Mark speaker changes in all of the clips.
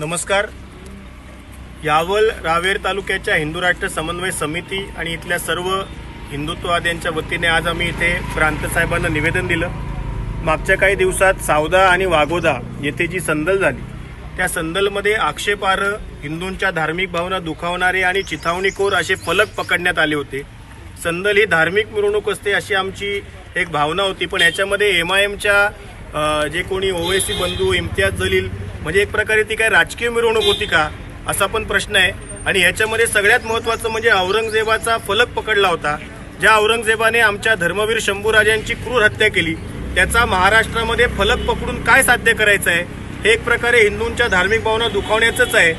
Speaker 1: नमस्कार. यावल रावेर तालुक्याच्या हिंदू राष्ट्र समन्वय समिती आणि इथल्या सर्व हिंदुत्ववाद्यांच्या वतीने आज आम्ही इथे प्रांतसाहेबांना निवेदन दिलं. मागच्या काही दिवसात सावदा आणि वाघोदा येथे जी संदल झाली त्या संदलमध्ये आक्षेपार्ह हिंदूंच्या धार्मिक भावना दुखावणारे आणि चिथावणीखोर असे फलक पकडण्यात आले होते. संदल ही धार्मिक मिरवणूक असते अशी आमची एक भावना होती पण याच्यामध्ये एम आय एमच्या जे कोणी ओवेसी बंधू इम्तियाज जलील म्हणजे एक प्रकारे ती काय राजकीय मिरवणूक होती का असा पण प्रश्न आहे. आणि याच्यामध्ये सगळ्यात महत्त्वाचं म्हणजे औरंगजेबाचा फलक पकडला होता. ज्या औरंगजेबाने आमच्या धर्मवीर शंभूराजांची क्रूर हत्या केली त्याचा महाराष्ट्रामध्ये फलक पकडून काय साध्य करायचं आहे हे एक प्रकारे हिंदूंच्या धार्मिक भावना दुखावण्याचंच आहे.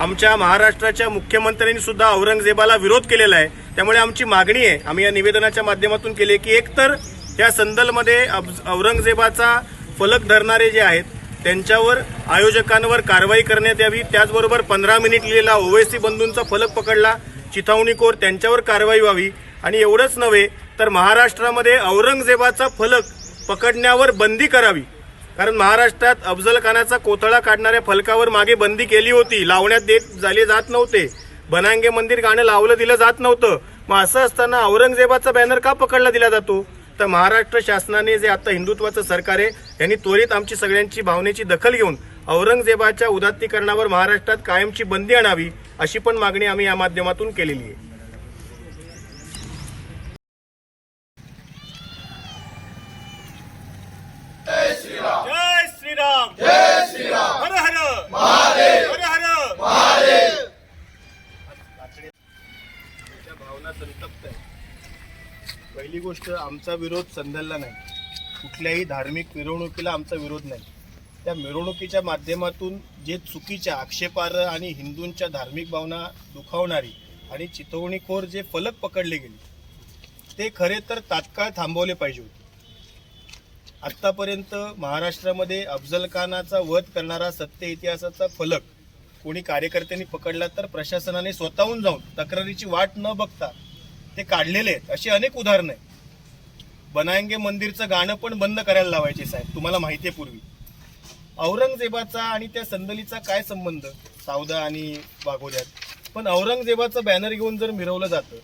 Speaker 1: आमच्या महाराष्ट्राच्या मुख्यमंत्र्यांनी सुद्धा औरंगजेबाला विरोध केलेला आहे. त्यामुळे आमची मागणी आहे आम्ही या निवेदनाच्या माध्यमातून केली की एकतर या संदलमध्ये अब्ज- औरंगजेबाचा फलक धरणारे जे आहेत त्यांच्यावर आयोजकांवर कारवाई करण्यात यावी. त्याचबरोबर पंधरा मिनिट लिहिलेला ओवेसी बंधूंचा फलक पकडला. चिथावणीखोर त्यांच्यावर कारवाई व्हावी. आणि एवढंच नव्हे तर महाराष्ट्रामध्ये औरंगजेबाचा फलक पकडण्यावर बंदी करावी. कारण महाराष्ट्रात अफजल खानाचा कोथळा काढणाऱ्या फलकावर मागे बंदी केली होती. लावण्यात देत झाले जात नव्हते. बनांगे मंदिर गाणं लावलं दिलं जात नव्हतं. मग असं असताना औरंगजेबाचा बॅनर का पकडला दिला जातो? तर महाराष्ट्र शासनाने जे आता हिंदुत्वाचं सरकार आहे यांनी त्वरित आमची सगळ्यांची भावनेची दखल घेऊन औरंगजेबाच्या उदात्तीकरणावर महाराष्ट्रात कायमची बंदी आणावी अशी पण मागणी आम्ही या माध्यमातून केलेली आहे. जय श्रीराम. जय श्रीराम. पहिली गोष्ट आमचा विरोध संदलला नाही. कुठल्याही धार्मिक मिरवणुकीला आमचा विरोध नाही. त्या मिरवणुकीच्या माध्यमातून जे चुकीच्या आक्षेपार्ह आणि हिंदूंच्या धार्मिक भावना दुखावणारी आणि चितवणीखोर जे फलक पकडले गेले ते खरे तर तात्काळ थांबवले पाहिजे होते. आत्तापर्यंत महाराष्ट्रामध्ये अफजल खानाचा वध करणारा सत्य इतिहासाचा फलक कोणी कार्यकर्त्यांनी पकडला तर प्रशासनाने स्वतःहून जाऊन तक्रारीची वाट न बघता ते काढलेले आहेत. अशी अनेक उदाहरणं आहेत. बनायंगे मंदिरचं गाणं पण बंद करायला लावायचे साहेब तुम्हाला माहिती आहे पूर्वी. औरंगजेबाचा आणि त्या संदलीचा काय संबंध? सावदा आणि वाघोद्यात पण औरंगजेबाचं बॅनर घेऊन जर मिरवलं जातं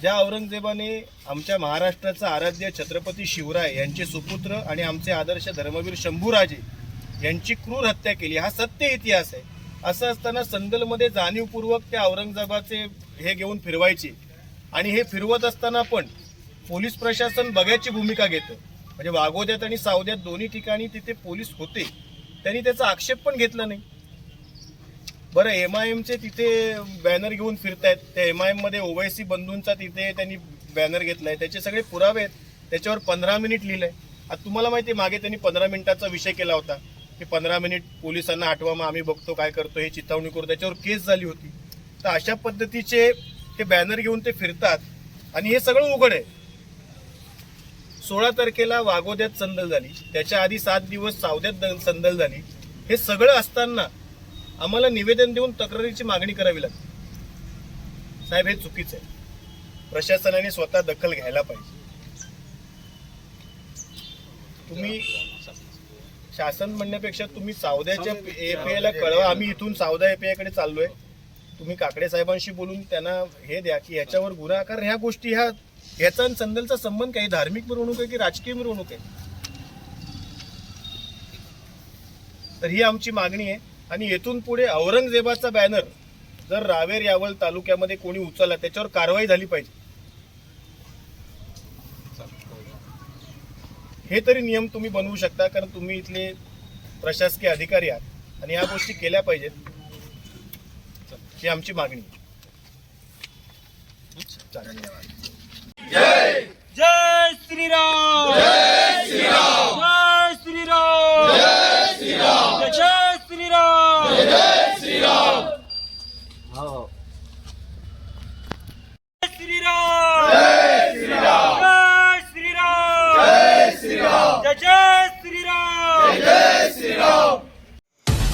Speaker 1: ज्या औरंगजेबाने आमच्या महाराष्ट्राचा आराध्य छत्रपती शिवराय यांचे सुपुत्र आणि आमचे आदर्श धर्मवीर शंभूराजे यांची क्रूर हत्या केली हा सत्य इतिहास आहे. असं असताना संदलमध्ये जाणीवपूर्वक त्या औरंगजेबाचे हे घेऊन फिरवायचे. आणि हे फिरवत असताना पण पोलीस प्रशासन बघायची भूमिका घेतं. म्हणजे वाघोद्यात आणि सावद्यात दोन्ही ठिकाणी तिथे पोलीस होते. त्यांनी त्याचा आक्षेप पण घेतला नाही. बरं एम आय एमचे तिथे बॅनर घेऊन फिरतायत. त्या एम आय एममध्ये ओवैसी बंधूंचा तिथे त्यांनी बॅनर घेतलाय. त्याचे सगळे पुरावे आहेत. त्याच्यावर पंधरा मिनिट लिहिलंय. आता तुम्हाला माहिती आहे, मागे त्यांनी पंधरा मिनिटाचा विषय केला होता. की पंधरा मिनिट पोलिसांना आठवा मग आम्ही बघतो काय करतो हे चिथावणी करू. त्याच्यावर केस झाली होती. तर अशा पद्धतीचे ते बॅनर घेऊन ते फिरतात. आणि हे सगळं उघड आहे. सोळा तारखेला वाघोद्यात संदल झाली. त्याच्या आधी सात दिवस सावद्यात संदल झाली. हे सगळं असताना आम्हाला निवेदन देऊन तक्रारीची मागणी करावी लागते. साहेब हे चुकीचं आहे. प्रशासनाने स्वतः दखल घ्यायला पाहिजे. तुम्ही शासन म्हणण्यापेक्षा तुम्ही सावद्याच्या एपीआय ला कळवा. आम्ही इथून सावदा एपीआयकडे चाललोय. तुम्ही काकडे साहेबांशी बोलून त्यांना हे द्या की याच्यावर गुन्हा कारण ह्या गोष्टी ह्या ह्याचा आणि संदलचा संबंध काही धार्मिक मिरवणूक आहे की राजकीय मिरवणूक आहे? तर ही आमची मागणी आहे. आणि येथून पुढे औरंगजेबाचा बॅनर जर रावेर यावल तालुक्यामध्ये कोणी उचलला त्याच्यावर कारवाई झाली पाहिजे. हे तरी नियम तुम्ही बनवू शकता कारण तुम्ही इथले प्रशासकीय अधिकारी आहात. आणि ह्या गोष्टी केल्या पाहिजेत. ही आमची मागणी. आहे. चालेल.
Speaker 2: जय श्रीराम. जय श्रीराम. जय श्रीराम. जय श्रीराम. जय श्रीराम. जय श्रीराम. जय श्रीराम जय श्रीराम जय श्रीराम जय श्रीराम जय श्रीराम जय श्रीराम